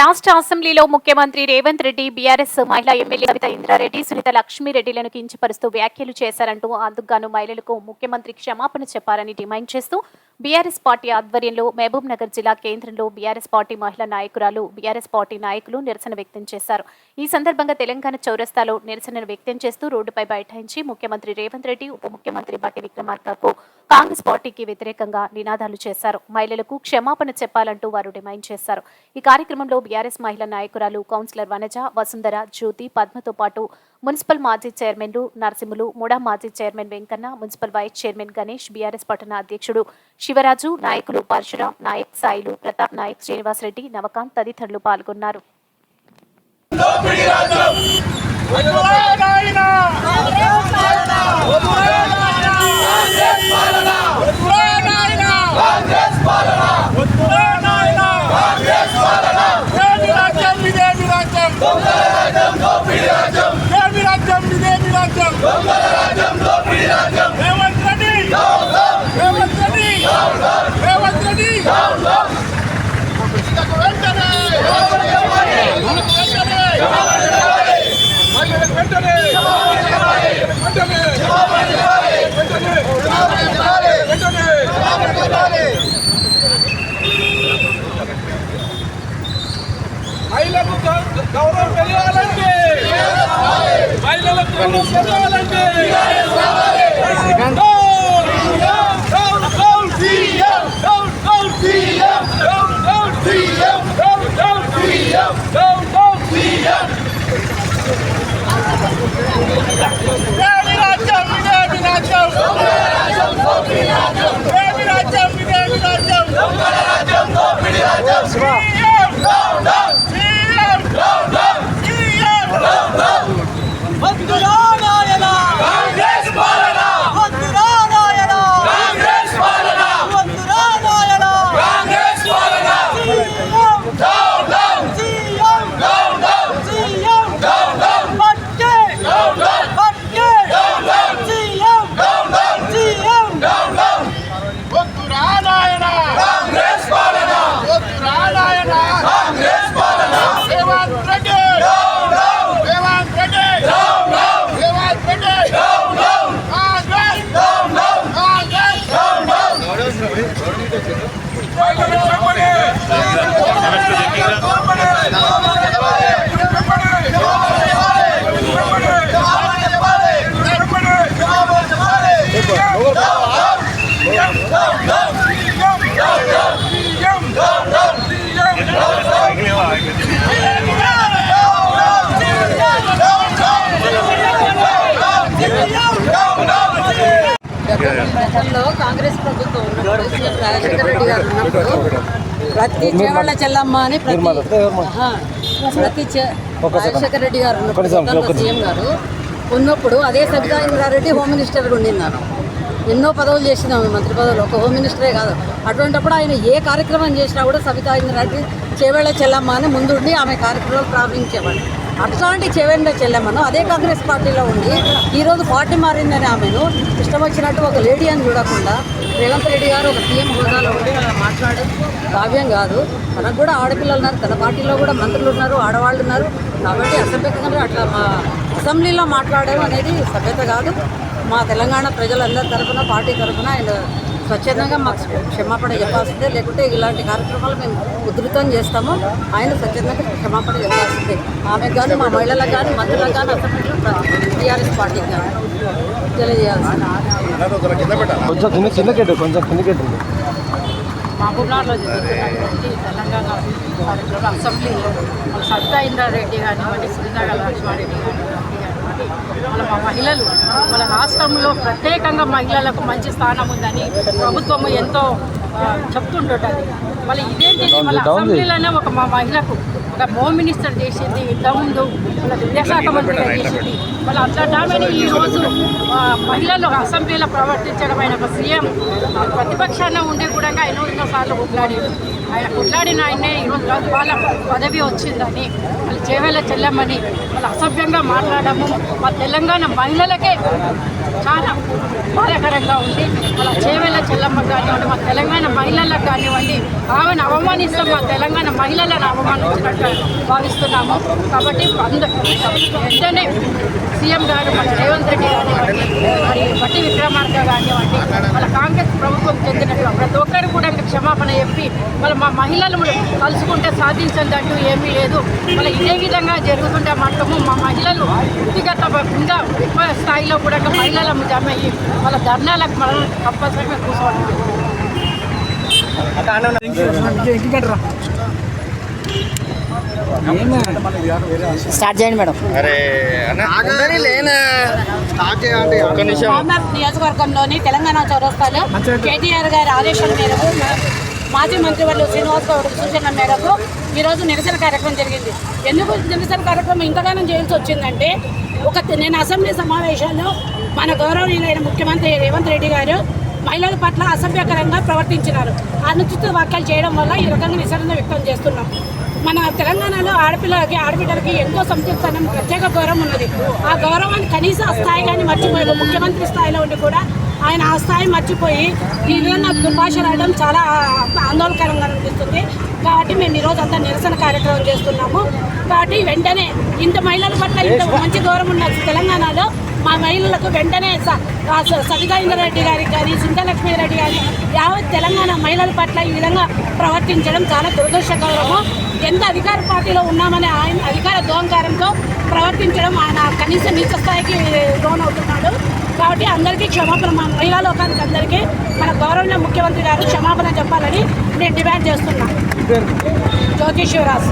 రాష్ట్ర అసెంబ్లీలో ముఖ్యమంత్రి రేవంత్ రెడ్డి బీఆర్ఎస్ మహిళా ఎమ్మెల్యే కవిత ఇంద్రారెడ్డి సునీత లక్ష్మీరెడ్డిలను కించపరుస్తూ వ్యాఖ్యలు చేశారంటూ అందుకుగాను మహిళలకు ముఖ్యమంత్రి క్షమాపణ చెప్పారని డిమాండ్ చేస్తూ బీఆర్ఎస్ పార్టీ ఆధ్వర్యంలో మహబూబ్ నగర్ జిల్లా కేంద్రంలో బీఆర్ఎస్ పార్టీ మహిళా నాయకురాలు బీఆర్ఎస్ పార్టీ నాయకులు నిరసన వ్యక్తం చేశారు. ఈ సందర్భంగా తెలంగాణ చౌరస్తాలో నిరసనను వ్యక్తం చేస్తూ రోడ్డుపై బైఠాయించి ముఖ్యమంత్రి రేవంత్ రెడ్డి ఉప ముఖ్యమంత్రి బట్టి విక్రమార్కకు కాంగ్రెస్ పార్టీకి వ్యతిరేకంగా నినాదాలు చేశారు. మహిళలకు క్షమాపణ చెప్పాలంటూ వారు డిమాండ్ చేశారు. ఈ కార్యక్రమంలో బీఆర్ఎస్ మహిళా నాయకురాలు కౌన్సిలర్ వనజ వసుంధర జ్యోతి పద్మతో పాటు మున్సిపల్ మాజీ చైర్మన్లు నరసింహులు ముడా మాజీ chairman Venkanna municipal vice chairman Ganesh BRS పట్టణ అధ్యక్షుడు శివరాజు నాయకులు పరశురాం నాయక్ సాయిలు ప్రతాప్ నాయక్ శ్రీనివాసరెడ్డి నవకాంత్ తదితరులు పాల్గొన్నారు రేవంత్ రెడ్డి రేవంత్ రెడ్డి రేవంత్ రెడ్డి మహిళలకు వెంటనే మహిళలకు వెంటనే మహిళలకు వెంటనే వెంటనే వెంటనే వెంటనే మహిళలకు మహిళలకు గౌరవం పెరగాలంటే మహిళలకు గౌరవం పెరగాలంటే down, down, down, CM, down, down, CM, down, down, CM, down, down, CM, down, down, CM. ఇదేమి రాజ్యం, ఇదేమి రాజ్యం. ఇదేమి రాజ్యం, ఇదేమి రాజ్యం. గతంలో కాంగ్రెస్ ప్రభుత్వం ఉన్నప్పుడు సీఎం రాజశేఖర రెడ్డి గారు ఉన్నప్పుడు ప్రతి చేవళ్ళ చెల్లమ్మ అని ప్రతి ప్రతి రాజశేఖర రెడ్డి గారు ఉన్నప్పుడు సీఎం గారు ఉన్నప్పుడు అదే సబితా ఇంద్రారెడ్డి హోమ్ మినిస్టర్గా ఉండినాను ఎన్నో పదవులు చేసినాము మంత్రి పదవులు. ఒక హోమ్ మినిస్టరే కాదు. అటువంటిప్పుడు ఆయన ఏ కార్యక్రమం చేసినా కూడా సబితా ఇంద్రారెడ్డి చేవేళ్ళ చెల్లమ్మ అని ముందుండి ఆమె కార్యక్రమాలు ప్రారంభించేవాడు అట్లాంటి చెవెండ చెల్లెమ్మను? అదే కాంగ్రెస్ పార్టీలో ఉండి ఈరోజు పార్టీ మారిందని ఆమెను ఇష్టం వచ్చినట్టు ఒక లేడీ అని చూడకుండా రేవంత్ రెడ్డి గారు ఒక సీఎం హోదాలో ఉండి అలా మాట్లాడడం భావ్యం కాదు. తనకు కూడా ఆడపిల్లలు ఉన్నారు. తన పార్టీలో కూడా మంత్రులు ఉన్నారు ఆడవాళ్ళు ఉన్నారు. కాబట్టి అసభ్యతంగా అట్లా మా అసెంబ్లీలో మాట్లాడడం అనేది సభ్యత కాదు. మా తెలంగాణ ప్రజలందరి తరఫున పార్టీ తరఫున అండ్ స్వచ్ఛందంగా మాకు క్షమాపణ చెప్పాల్సిందే. లేకుంటే ఇలాంటి కార్యక్రమాలు మేము ఉధృతం చేస్తాము. ఆయన స్వచ్ఛందంగా క్షమాపణ చెప్పాల్సిందే. ఆమెకు కానీ మా మహిళలకు కానీ మంత్రులకు కానీ అసెంబ్లీలో టీఆర్ఎస్ పార్టీకి కానీ తెలియజేయాల్సింది. కొంచెం మహబూబ్నగర్లో జరుగుతున్నటువంటి తెలంగాణ కార్యక్రమం అసెంబ్లీలో సబితా ఇంద్రారెడ్డి కానివ్వండి శ్రీనగర్ లక్ష్మారెడ్డి కానివ్వండి మన మా మహిళలు మన రాష్ట్రంలో ప్రత్యేకంగా మహిళలకు మంచి స్థానం ఉందని ప్రభుత్వం ఎంతో ఆ, చెప్తుంటుంటుంది మళ్ళీ ఇదేంటిది మన అసెంబ్లీలోనే ఒక మా మహిళకు ఒక హోమ్ మినిస్టర్ చేసింది ఇంతకుముందు మన విద్యాశాఖ మంత్రిగా చేసింది. వాళ్ళు అంతటి ఈరోజు మహిళలు అసెంబ్లీలో ప్రవర్తించడం ఆయన ఒక సీఎం. ఆ, ప్రతిపక్షాన ఉండి కూడా ఎన్నో ఎన్నో సార్లు కొట్లాడారు ఆయన కొట్లాడిన ఆయనే ఈరోజు వాళ్ళ పదవి వచ్చిందని వాళ్ళు చేవేళ చెల్లమని వాళ్ళు అసభ్యంగా మాట్లాడము. మా తెలంగాణ మహిళలకే చాలా బాధాకరంగా ఉంది. వాళ్ళ చేవేళ చెల్లమ్మ కానివ్వండి మా తెలంగాణ మహిళలకు కానివ్వండి ఆమెను అవమానిస్తాం మా తెలంగాణ మహిళలను అవమానించినట్టు భావిస్తున్నాము. కాబట్టి అందరూ వెంటనే సీఎం గారు మన రేవంత్ రెడ్డి కానివ్వండి మరి బట్టి విక్రమార్క కానివ్వండి వాళ్ళ కాంగ్రెస్ ప్రభుత్వం చెందినట్టు ప్రతి ఒక్కరు కూడా ఇంకా క్షమాపణ చెప్పి వాళ్ళ మా మహిళలు కలుసుకుంటే సాధించదంటూ ఏమీ లేదు. వాళ్ళ ఇదే విధంగా జరుగుతుంటే మాత్రము మా మహిళలు వ్యక్తిగత ఇంకా ఎక్కువ స్థాయిలో కూడా ఇంకా మహిళలు జమ అయ్యి వాళ్ళ ధర్నాలకు మనం కంపల్సరీగా కూర్చోవడం స్టార్ట్ చేయండి మేడం. అరే నియోజకవర్గంలోని తెలంగాణ చౌరస్తాలో కేటీఆర్ గారి ఆదేశాల మేరకు మాజీ మంత్రివర్యులు శ్రీనివాస్ గౌడ్ సూచన మేరకు ఈరోజు నిరసన కార్యక్రమం జరిగింది. ఎందుకు నిరసన కార్యక్రమం ఇంతగానం చేయాల్సి వచ్చిందంటే ఒక నేను అసెంబ్లీ సమావేశాల్లో మన గౌరవనీయులైన ముఖ్యమంత్రి రేవంత్ రెడ్డి గారు మహిళల పట్ల అసభ్యకరంగా ప్రవర్తించినారు. అనుచిత వ్యాఖ్యలు చేయడం వల్ల ఈ రకంగా నిరసన వ్యక్తం చేస్తున్నాం. మన తెలంగాణలో ఆడపిల్లలకి ఆడబిడ్డలకి ఎంతో సంతృప్తనం ప్రత్యేక గౌరవం ఉన్నది. ఆ గౌరవాన్ని కనీస ఆ స్థాయి కానీ మర్చిపోయి ముఖ్యమంత్రి స్థాయిలో ఉండి కూడా ఆయన ఆ స్థాయి మర్చిపోయి ఈ విధంగా దుర్భాష రాయడం చాలా ఆందోళనకరంగా అనిపిస్తుంది. కాబట్టి మేము ఈరోజు అంతా నిరసన కార్యక్రమం చేస్తున్నాము. కాబట్టి వెంటనే ఇంత మహిళల పట్ల ఇంత మంచి గౌరవం ఉన్న తెలంగాణలో మా మహిళలకు వెంటనే స- ఆ స- సబితా ఇంద్రారెడ్డి గారికి కానీ సింధలక్ష్మి రెడ్డి గారి యావత్ తెలంగాణ మహిళల పట్ల ఈ విధంగా ప్రవర్తించడం చాలా దురదృష్టకరము. ఎంత అధికార పార్టీలో ఉన్నామనే ఆయన అధికార దోంకారంతో ప్రవర్తించడం ఆయన కనీస నీచ స్థాయికి లోనవుతున్నాడు. కాబట్టి అందరికీ క్షమాపణ మా మహిళా లోకానికి అందరికీ మన గౌరవనీయ ముఖ్యమంత్రి గారు క్షమాపణ చెప్పాలని నేను డిమాండ్ చేస్తున్నా. జ్యోతిష్ శివరాజ్